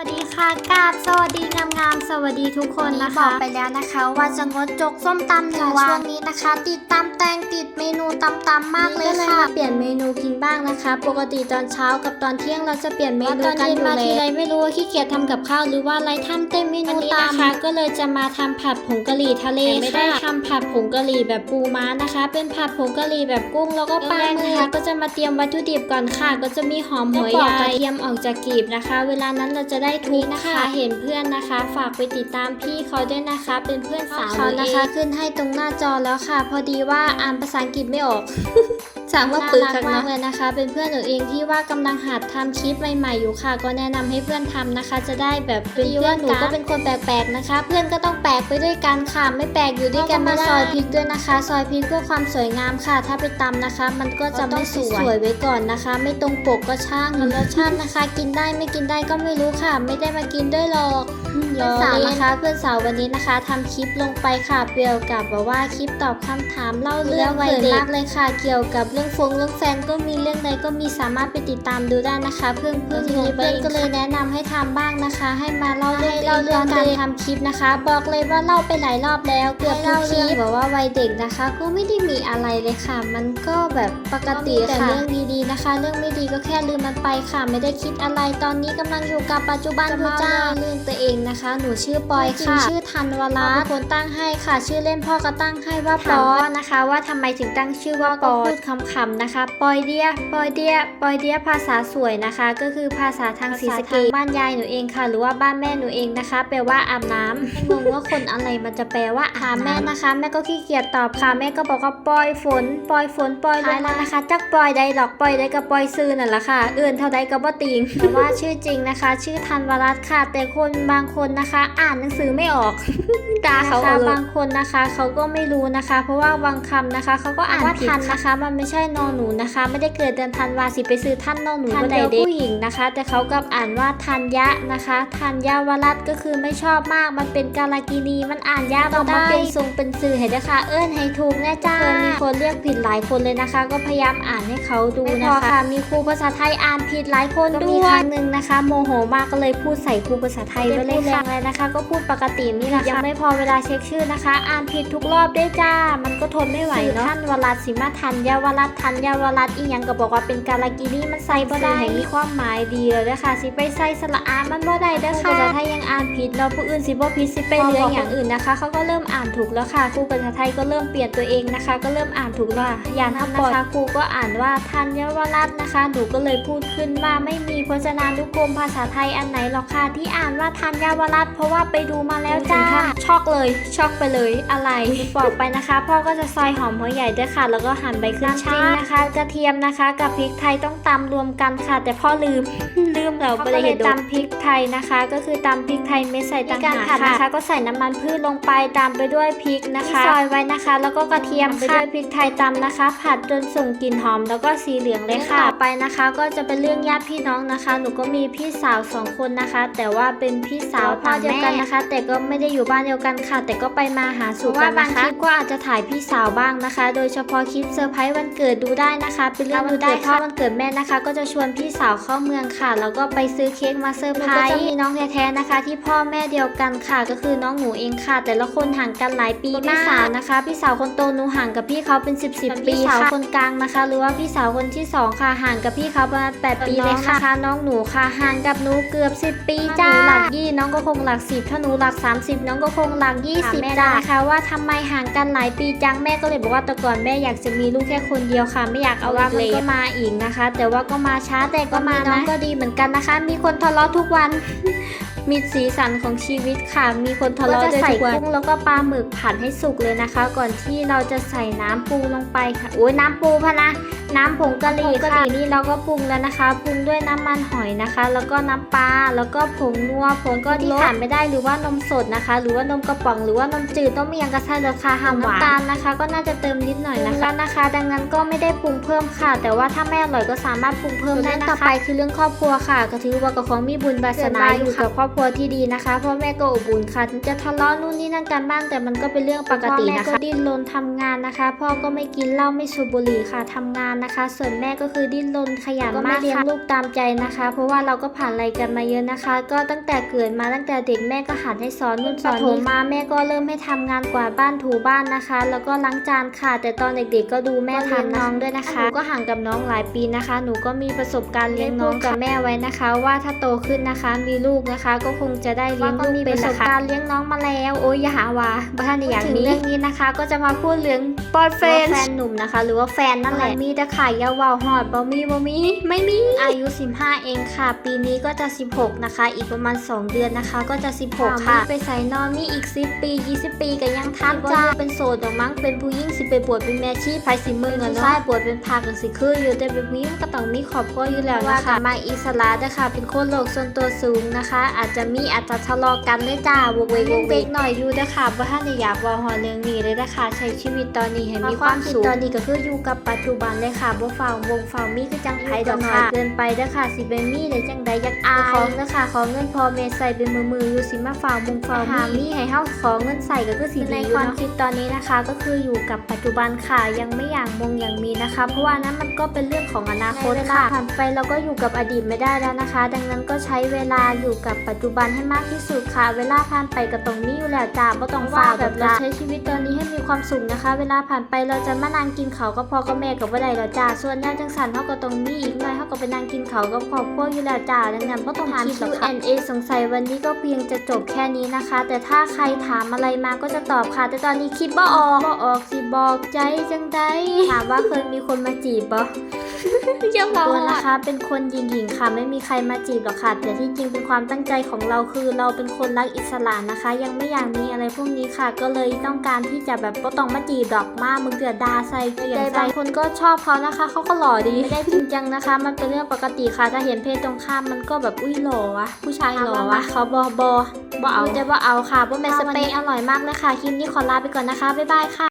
สวัสดีค่ะกราบสวัสดีงามๆสวัสดีทุกคนนะคะบอกไปแล้วนะคะ ว่าจะงดจกส้มตำหนึ่งวันช่วงนี้นะคะ ติดตำแตงติดเมนูตำตำมากเลยค่ะ เปลี่ยนเมนูกินบ้างนะคะ ปกติตอนเช้ากับตอนเที่ยงเราจะเปลี่ยนเมนูตอนกันเย็อนยู่มาแล้วทีไรไม่รู้ว่าขี้เกียจทำกับข้าวหรือว่าอะไรทำเต็มเมนูวันนี้ตามนะคะ ก็เลยจะมาทำผัดผงกะหรี่ทะเลแต่ไม่ได้ค่ะทำผัดผงกะหรี่แบบปูม้านะคะ เป็นผัดผงกะหรี่แบบกุ้งแล้วก็ปลาเริ่มแรกหมึนะคะกก็จะมาเตรียมวัตถุดิบก่อนค่ะ ก็จะมีหอมหัวจะปใหอกญ่กระกระเทียมออกจากกลีบนะคะ เวลานั้นเราจะได้ทุบนะคะ เห็นเพื่อนนะคะ ฝากไปติดตามพี่เขาด้วยนะคะ เป็นเพื่อนสาวเขาเขานะนะคะคะ ขึ้นให้ตรงหน้าจอแล้วค่ะ พอดีว่าอ่านภาษาอังกฤษไม่ออกสั่งว่าปึกคักมากเลยนะคะ เป็นเพื่อนหนูเองที่ว่ากำลังหัดทำคลิปใหม่ๆอยู่ค่ะ ก็แนะนำให้เพื่อนทำนะคะ จะได้แบบเป็นเพื่อนหนูก็เป็นคนแปลกๆนะคะ เพื่อนก็ต้องแปลกไปด้วยกันค่ะ ไม่แปลกอยู่ด้วยกันไม่ได้ซอยพริกด้วยนะคะ ซอยพริกเพื่อความสวยงามค่ะ ถ้าไปตำนะคะ มันก็จะไม่สวยสวยไว้ก่อนนะคะ ไม่ตรงปกก็ช่างรสชาตินะคะ กินได้ไม่กินได้ก็ไม่รู้ค่ะไม่ได้มากินด้วยหรอกเพื่อนสาวนะคะเพื่อนสาววันนี้นะคะทำคลิปลงไปค่ะเกี่ยวกับแบบว่าคลิปตอบคำถามเล่าเรื่องวัยเด็กมากเลยค่ะ เกี่ยวกับเรื่องฟงเรื่องแฟนก็มีเรื่องใดก็มีสามารถไปติดตามดูได้นะคะ เพื่อนเพื่อนทีนี้เพื่อนก็เลยแนะนำให้ทำบ้างนะคะ ให้มาเล่าเรื่องเล่าเรื่องการทำคลิปนะคะ บอกเลยว่าเล่าไปหลายรอบแล้วเกือบทุกคลิปแบบว่าวัยเด็กนะคะ ก็ไม่ได้มีอะไรเลยค่ะ มันก็แบบปกติแต่เรื่องดีๆนะคะ เรื่องไม่ดีก็แค่ลืมมันไปค่ะ ไม่ได้คิดอะไรตอนนี้กำลังอยู่กับปัจจุบันอยู่จ้าเรื่องตัวเองนะคะ หนูชื่อปอยค่ะชื่อธันวรัตน์คนตั้งให้ค่ะ ชื่อเล่นพ่อก็ตั้งให้ว่าปอยนะคะ ว่าทำไมถึงตั้งชื่อว่าปอยพูดคำๆนะคะ ปอยเดียปอยเดียปอยเดียภาษาสวยนะคะ ก็คือภาษาทางศรีสะเกษบ้านยายหนูเองค่ะ หรือว่าบ้านแม่หนูเองนะคะ แปลว่าอาบน้ำงงว่าคนอะไรมันจะแปลว่าอาบน้ำแม่นะคะ แม่ก็ขี้เกียจตอบค่ะ แม่ก็บอกว่าปอยฝนปอยฝนปอยลงมานะคะ จักปอยใดหรอกปอยใดกับปอยซื้อนั่นแหละค่ะ เอื่นเท่าใดกับว่าติงแต่ว่าชื่อจริงนะคะ ชื่อธันวรัตน์ค่ะ แต่คนบางคนนะคะ อ่านหนังสือไม่ออกตาเขานะคะบางคนนะคะเขาก็ไม่รู้นะคะ เพราะว่าบางคำนะคะเขาก็อ่านผิดทันนะคะ มันไม่ใช่นอหนูนะคะ ไม่ได้เกิดเดือนธันวาสิไปซื้อท่านนอหนูก็ได้เด็กผู้หญิงนะคะ แต่เขากลับอ่านว่าธัญญะนะคะธัญญาวรัตน์ก็คือไม่ชอบมากมันเป็นกาลากินีมันอ่านยากต้องมาเป็นทรงเป็นสื่อให้นะคะ เอิ้นให้ถูกแน่จ้าเคยมีคนเรียกผิดหลายคนเลยนะคะ ก็พยายามอ่านให้เขาดูนะคะ มีครูภาษาไทยอ่านผิดหลายคนด้วยมีครั้งหนึ่งนะคะ โมโหมากก็เลยพูดใส่ครูภาษาไทยไปเลยค่ะเลยนะคะ ก็พูดปกตินี่แหละค่ะยังไม่พอเวลาเช็คชื่อนะคะ อ่านผิดทุกรอบด้วยจ้า มันก็ทนไม่ไหวเนาะท่านวรัตน์สิมาทันยาวรัตน์ทันยาวรัตน์อีหยังก็บอกว่าเป็นกาลากินีมันใส่บ่ได้ให้มีความหมายดีเลยนะคะสิไปใส่สระอามันบ่ได้เด้อค่ะภาษาไทยยังอ่านผิดเนาะผู้อื่นสิบ่ผิดสิไปเรียนอย่างอื่นนะคะเขาก็เริ่มอ่านถูกแล้วค่ะครูภาษาไทยก็เริ่มเปลี่ยนตัวเองนะคะ ก็เริ่มอ่านถูกแล้วค่ะอย่างทำนะคะครูก็อ่านว่าทันยวรัตน์นะคะหนูก็เลยพูดขึ้นว่าไม่มีพจนานุกรมภาษาไทยอันไหนหรอกค่ะที่อ่านว่าทันยวรัตน์เพราะว่าไปดูมาแล้วจ้าช็อกเลยช็อกไปเลยอะไรบอกไปนะคะ พ่อก็จะซอยหอมหัวใหญ่ด้วยค่ะ แล้วก็หั่นใบขึ้นช่ายนะคะ กระเทียมนะคะ กับพริกไทยต้องตำรวมกันค่ะ แต่พ่อลืมลืมเราไปเลยเห็นตำพริกไทยนะคะ ก็คือตำพริกไทยเม็ดใส่ต่างหากค่ะนะคะ ก็ใส่น้ำมันพืชลงไปตามไปด้วยพริกนะคะซอยไว้นะคะ แล้วก็กระเทียมไปด้วยพริกไทยตำนะคะ ผัดจนส่งกลิ่นหอมแล้วก็สีเหลืองเลยค่ะต่อไปนะคะ ก็จะเป็นเรื่องญาติพี่น้องนะคะ หนูก็มีพี่สาวสองคนนะคะ แต่ว่าเป็นพี่สาวพ่อเดียวกันนะคะ แต่ก็ไม่ได้อยู่บ้านเดียวกันค่ะ แต่ก็ไปมาหาสู่กันนะคะคลิปก็อาจจะถ่ายพี่สาวบ้างนะคะ โดยเฉพาะคลิปเซอร์ไพรส์วันเกิดดูได้นะคะ เป็นเรื่องวันเกิดพ่อวันเกิดแม่นะคะ ก็จะชวนพี่สาวเข้าเมืองค่ะ แล้วก็ไปซื้อเค้กมาเซอร์ไพรส์ก็จะมีน้องแท้ๆนะคะ ที่พ่อแม่เดียวกันค่ะ ก็คือน้องหนูเองค่ะ แต่ละคนห่างกันหลายปีพี่สาวนะคะ พี่สาวคนโตหนูห่างกับพี่เขาเป็น 10บสปีพี่สาวคนกลางนะคะ หรือว่าพี่สาวคนที่สองค่ะห่างกับพี่เขาประมาณ8ปีเลยค่ะน้องหนูค่ะห่างกับหนูเกือบ10 ปีจ้าหลักยี่น้องก็คงหลักสิบถ้าหนูหลัก 30 น้องก็คงหลัก 20จ้านะคะว่าทำไมห่างกันหลายปีจังแม่ก็เลยบอกว่าแต่ก่อนแม่อยากจะมีลูกแค่คนเดียวค่ะ ไม่อยากเอาอีกเลยก็มาอีกนะคะ แต่ว่าก็มาช้าแต่ก็มาน้องก็ดีเหมือนกันนะคะ มีคนทะเลาะทุกวัน มีสีสันของชีวิตค่ะ มีคนทะเลาะด้วยทุกวันกุ้งแล้วก็ปลาหมึกผัดให้สุกเลยนะคะ ก่อนที่เราจะใส่น้ำปูลงไปค่ะโอ้ยน้ำปูพะนะ น้ำผงกะหรี่ค่ะนี่เราก็ปรุงแล้วนะคะ ปรุงด้วยน้ำมันหอยนะคะ แล้วก็น้ำปลา แล้วก็ผงนัว ผงก็ที่ขาดไม่ได้หรือว่านมสดนะคะ หรือว่านมกระป๋อง หรือว่านมจืดต้องมีอย่างกระชายราคาห้ามหวานน้ำตาลนะคะ ก็น่าจะเติมนิดหน่อยนะคะนะคะ ดังนั้นก็ไม่ได้ปรุงเพิ่มค่ะ แต่ว่าถ้าไม่อร่อยก็สามารถปรุงเพิ่มได้นะคะต่อไปคือเรื่องครอบครัวค่ะ ก็ถือว่ากับของมีบุญบาสนาอยู่กับครอบครัวรัวที่ดีนะคะ พ่อแม่ก็อบอุ่นค่ะถึงจะทะเลาะนู่นนี่นั่นกันบ้าง แต่มันก็เป็นเรื่องปกตินะคะพ่อแม่ก็ดิ้นรนทำงานนะคะ พ่อก็ไม่กินเหล้าไม่สูบบุหรี่ค่ะทำงานนะคะ ส่วนแม่ก็คือดิ้นรนขยันมากเลี้ยงลูกตามใจนะคะ เพราะว่าเราก็ผ่านอะไรกันมาเยอะนะคะ ก็ตั้งแต่เกิดมาตั้งแต่เด็กแม่ก็หัดให้สอนนู่นสอนนี่มาแม่ก็เริ่มให้ทำงานกวาดบ้านถูบ้านนะคะ แล้วก็ล้างจานค่ะ แต่ตอนเด็กๆก็ดูแม่ทำน้องด้วยนะคะหนูก็ห่างกับน้องหลายปีนะคะ หนูก็มีประสบการณ์เลี้ยงน้องกับแม่ไว้นะคะ ว่าถ้าโตขึ้นนะคะ มีลูกนะคะก็คงจะได้เลี้ยงลูกเป็นประสบการณ์เลี้ยงน้องมาแล้ว โอ้ยอย่าหาว่าบ้านในอย่างนี้เรื่องนี้นะคะ ก็จะมาพูดเรื่องบอยเฟนแฟนหนุ่มนะคะ หรือว่าแฟนนั่นแหละมีแต่ขายยาวาวหอดบ่มีบ่มีไม่มีอายุ 15 เองค่ะ ปีนี้ก็จะ 16 นะคะ อีกประมาณ 2 เดือนนะคะ ก็จะ 16 ค่ะไปใส่นอนมีอีก 10 ปี 20 ปีก็ยังทันจ้าเป็นโสดดอกมั้งเป็นผู้หญิงสิไปบวชเป็นแม่ชีไผสิมึงอะเนาะใช่บวชเป็นพากันสิคืออยู่แต่เป็นผู้หญิงก็ต้องมีครอบครัวอยู่แล้วนะคะมาอิสระเด้อค่ะเป็นคนโลกส่วนตัวสูงนะคะ อาจจะมีอาจจะทะเลาะกันเลยจ้าวกเวกวกเวกหน่อยอยู่เด้อค่ะบ่ท่านได้อยากเว่าหอเรื่องนี้เลยนะคะใช้ชีวิตตอนนี้ให้มีความสุขตอนนี้ก็คืออยู่กับปัจจุบันเลยค่ะบ่ฝ่าวงฝ่าวมีคือจังไผดอกค่ะเกินไปเด้อค่ะสิเป็นมีได้จังใดอยากอายของเด้อค่ะขอเงินพ่อแม่ใส่เป็นมือมือๆอยู่สิมาฝ่าวงฝ่าวมีมีให้เฮาขอเงินใส่ก็คือสิดีในความคิดตอนนี้นะคะก็คืออยู่กับปัจจุบันค่ะยังไม่อยากมงอย่างมีนะคะ เพราะว่านั้นมันก็เป็นเรื่องของอนาคตค่ะผ่านไปเราก็อยู่กับอดีตไม่ได้แล้วนะคะ ดังนั้นก็ใช้เวลาอยู่กับปัจจุบันให้มากที่สุดค่ะ เวลาผ่านไปก็ตรงนี้อยู่แล้วจ้าบ่ต้องฝ่าวแบบเราใช้ชีวิตตอนนี้ให้มีความสุขนะคะ เวลาผ่านไปเราจะมานั่งกินเขาวก็พอกับแม่กับบ่ได้แล้วจ้าส่วนแนวจังสันเขาก็ตรงนี้อีกหน่อยเขาก็ไปนั่งกินเขาวกับครอบครัวอยู่แล้วจ้าดังนั้นบ่ต้องคิดหรอกค่ะ Q&A สงสัยวันนี้ก็เพียงจะจบแค่นี้นะคะ แต่ถ้าใครถามอะไรมาก็จะตอบค่ะ แต่ตอนนี้คิดบ่ออกบ่ออกสิบอกใจจังใดถามว่าเคยมีคนมาจีบบ่ ยังตัวนะคะ เป็นคนหญิงๆค่ะ ไม่มีใครมาจีบหรอกค่ะ แต่ที่จริงเป็นความตั้งใจของเราคือ เราเป็นคนรักอิสระนะคะ ยังไม่อยากมีอะไรพวกนี้ค่ะ ก็เลยต้องการที่จะแบบก็ต้องมาจีบดอกมากมึงเดือดดาใส่เกลียดใจบางคนก็ชอบเขานะคะเขาก็หล่อดีไม่ได้จริงจังนะคะ มันเป็นเรื่องปกติค่ะ ถ้าเห็นเพศตรงข้ามมันก็แบบอุ้ยหล่อวะผู้ชายหล่อวะเขาบอบอบอเอาแต่ว่าเอาค่ะบ่แม่นสเปคอร่อยมากเลยค่ะคลิปนี้ขอลาไปก่อนนะคะบ๊ายบายค่ะ